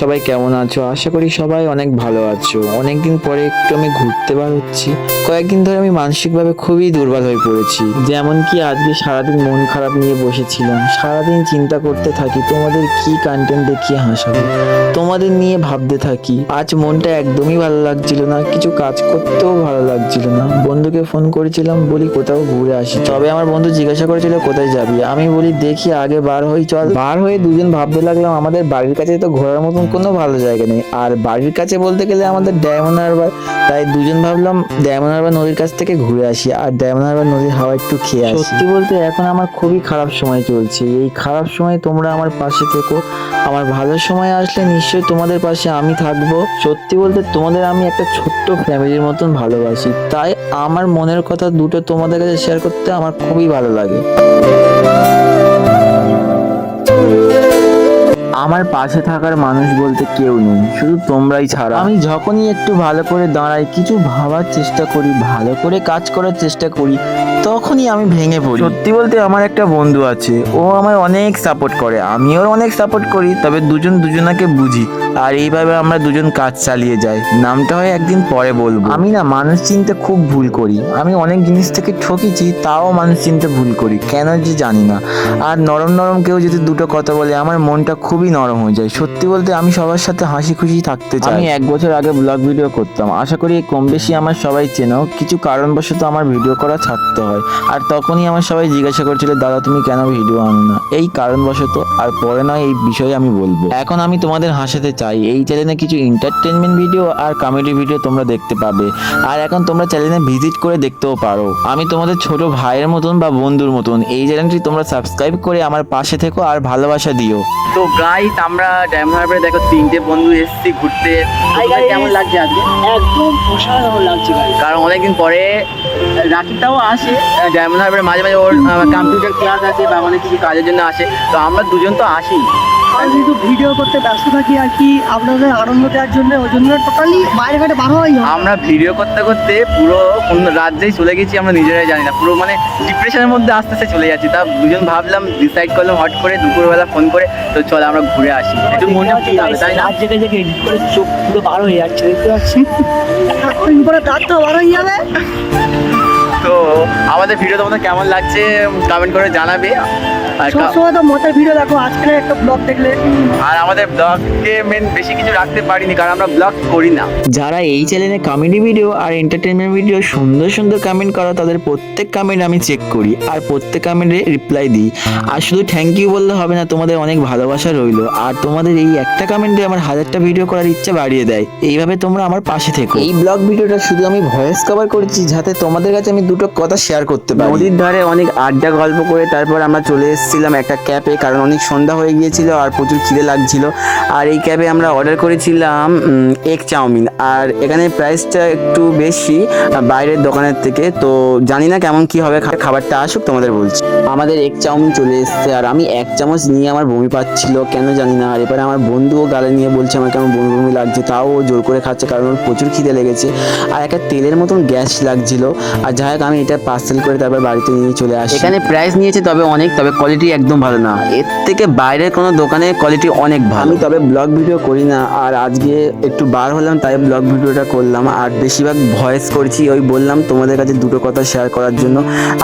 সবাই কেমন আছো? আশা করি সবাই অনেক ভালো আছো। অনেকদিন পরে একটু আমি ঘুরতে বার হচ্ছি কয়েকদিন ধরে আমি মানসিকভাবে খুবই দুর্বল হয়ে পড়েছি। যেমন কি আজকে সারাদিন মন খারাপ নিয়ে বসেছিলাম। সারাদিন চিন্তা করতে থাকি, তোমাদের কি কন্টেন্ট দেখিয়ে হাসাবো? তোমাদের নিয়ে ভাবতে থাকি। আজ মনটা একদমই ভালো লাগছিল না, কিছু কাজ করতেও ভালো লাগছিল না। বন্ধুকে ফোন করেছিলাম, বলি কোথাও ঘুরে আসি। তবে আমার বন্ধু জিজ্ঞাসা করেছিল, কোথায় যাবি? আমি বলি, দেখি, আগে বার হই, চল। বার হয়ে দুজন ভাবতে লাগলাম, আমাদের বাড়ির কাছে তো ঘোরার মতন কোনো ভালো জায়গা নেই। আর বাড়ির কাছে বলতে গেলে আমাদের ডায়মন্ড হারবার, তাই দুজন ভাবলাম ডায়মন্ড হারবার নদীর কাছ থেকে ঘুরে আসি, আর ডায়মন্ড হারবার নদীর হাওয়া একটু খেয়ে আসি। সত্যি বলতে এখন আমার খুবই খারাপ সময় চলছে। এই খারাপ সময় তোমরা আমার পাশে থেকো। আমার ভালো সময় আসলে নিশ্চয়ই তোমাদের পাশে আমি থাকব। সত্যি বলতে তোমাদের আমি একটা ছোট্ট ফ্যামিলির মতন ভালোবাসি। তাই আমার মনের কথা দুটো তোমাদের কাছে শেয়ার করতে আমার খুবই ভালো লাগে। আমার পাশে থাকার মানুষ বলতে কেউ নেই, শুধু তোমরাই ছাড়া। আমি যখনই একটু ভালো করে দাঁড়াই, কিছু ভাবার চেষ্টা করি, ভালো করে কাজ করার চেষ্টা করি তখনই আমি ভেঙে পড়ি। সত্যি বলতে আমার একটা বন্ধু আছে ও আমার অনেক সাপোর্ট করে আমিও ওর অনেক সাপোর্ট করি তবে দুজন দুজনাকে বুঝি। আর এইভাবে আমরা দুজন কাজ চালিয়ে যাই। নামটা হয় একদিন পরে বলব। আমি না মানুষ চিনতে খুব ভুল করি। আমি অনেক জিনিস থেকে ঠকেছি তাও মানুষ চিনতে ভুল করি। কেন যে জানি না। আর নরম নরম কেউ যদি দুটো কথা বলে আমার মনটা খুবই নরম হয়ে যায়। সত্যি বলতে আমি সবার সাথে হাসি খুশি থাকতে চাই। আমি এক বছর আগে ব্লগ ভিডিও করতাম। আশা করি কম বেশি আমার সবাই চেনো। কিছু কারণবশত আমার ভিডিও করা ছাড়তে হয়। আর তখনই আমার সবাই জিজ্ঞাসা করছিল দাদা তুমি কেন ভিডিও আনো না? এই কারণবশত আর পরে নয় এই বিষয়ে আমি বলব। এখন আমি তোমাদের হাসাতে চাই। এই চ্যানেলে কিছু এন্টারটেনমেন্ট ভিডিও আর কমেডি ভিডিও তোমরা দেখতে পাবে। আর এখন তোমরা চ্যানেলে ভিজিট করে দেখতেও পারো। আমি তোমাদের ছোট ভাইয়ের মতন বা বন্ধুর মতন এই চ্যানেলটি তোমরা সাবস্ক্রাইব করে আমার পাশে থেকো আর ভালোবাসা দিও। তো গাইস আমরা ডায়মন্ড হারবারে দেখো তিনটে বন্ধু এসেছি ঘুরতে। কেমন লাগছে আজকে? একদম অসাধারণ লাগছে কারণ অনেকদিন পরে রাকিবটাও আসে। ডায়মন্ড হারবারে মাঝে মাঝে ওর কম্পিউটার ক্লাস আছে বা অনেক কিছু কাজের জন্য আসে তো আমরা দুজন তো আসি আমি কিন্তু ভিডিও করতে ব্যস্ত থাকি আর কি আপনাদের আনন্দ দেওয়ার জন্য ওই জন্য টোটালি বাইরে ঘাটে বার হয়। আমরা ভিডিও করতে করতে পুরো কোন রাজ্যেই চলে গেছি আমরা নিজেরাই জানি না পুরো মানে ডিপ্রেশনের মধ্যে আস্তে আস্তে চলে যাচ্ছি। তা দুজন ভাবলাম ডিসাইড করলাম হট করে দুপুরবেলা ফোন করে তো চল আমরা ঘুরে আসি। একটু মনে হবে তাই না? রাত এডিট করে চোখ পুরো বার হয়ে যাচ্ছে দেখতে পাচ্ছি। এখন পরে তো বার হয়ে যাবে। আমাদের ভিডিও তোমাদের কেমন লাগছে কমেন্ট করে জানাবে। সবসময় তো মজার ভিডিও দেখো আজকে একটা ব্লগ দেখলে। আর আমাদের ব্লগকে মেন বেশি কিছু রাখতে পারিনি কারণ আমরা ব্লগ করি না। যারা এই চ্যানেলে কমেডি ভিডিও আর এন্টারটেনমেন্ট ভিডিও সুন্দর সুন্দর কমেন্ট করো তাদের প্রত্যেক কমেন্ট আমি চেক করি আর প্রত্যেক কমেন্টে রিপ্লাই দিই। আর শুধু থ্যাংক ইউ বললে হবে না তোমাদের অনেক ভালোবাসা রইল। আর তোমাদের এই একটা কমেন্টে আমার হাজারটা ভিডিও করার ইচ্ছা বাড়িয়ে দেয়। এইভাবে তোমরা আমার পাশে থেকো। এই ব্লগ ভিডিওটা শুধু আমি ভয়েস কভার করেছি যাতে তোমাদের কাছে আমি দুটো কথা শেয়ার করতে পারি। নদীর ধারে অনেক আড্ডা গল্প করে তারপর আমরা চলে এসেছিলাম একটা ক্যাবে কারণ অনেক সন্ধ্যা হয়ে গিয়েছিল আর প্রচুর খিদে লাগছিল। আর এই ক্যাবে আমরা অর্ডার করেছিলাম এগ চাউমিন। আর এখানে প্রাইসটা একটু বেশি বাইরের দোকানের থেকে। তো জানি না কেমন কি হবে খাবারটা আসুক, তোমাদের বলছি। আমাদের এগ চাউমিন চলে এসেছে, আর আমি এক চামচ নিয়ে আমার বমি পাচ্ছিল, কেন জানি না। আর এবারে আমার বন্ধুও গালে নিয়ে বলছে আমার কেমন বমি বমি লাগছে, তাও ও জোর করে খাচ্ছে, কারণ ওর প্রচুর খিদে লেগেছে। আর একটা তেলের মতন গ্যাস লাগছিল। আর যাই হোক, আমি এটা পার্সেল করে তারপর বাড়িতে নিয়ে চলে আসি। এখানে প্রাইস নিয়েছে তবে অনেক তবে কোয়ালিটি একদম ভালো না। এর থেকে বাইরের কোনো দোকানে কোয়ালিটি অনেক ভালো। আমি তবে ব্লগ ভিডিও করি না আর আজকে একটু বার হলাম তাই ব্লগ ভিডিওটা করলাম। আর বেশিরভাগ ভয়েস করছি ওই বললাম তোমাদের কাছে দুটো কথা শেয়ার করার জন্য।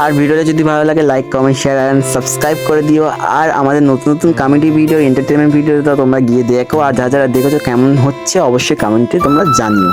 আর ভিডিওটা যদি ভালো লাগে like comment share and subscribe করে দিও। আর আমাদের নতুন নতুন কমেডি ভিডিও এন্টারটেনমেন্ট ভিডিওটা তোমরা গিয়ে দেখো। আর যা যারা দেখেছ কেমন হচ্ছে অবশ্যই কমেন্টে তোমরা জানিও।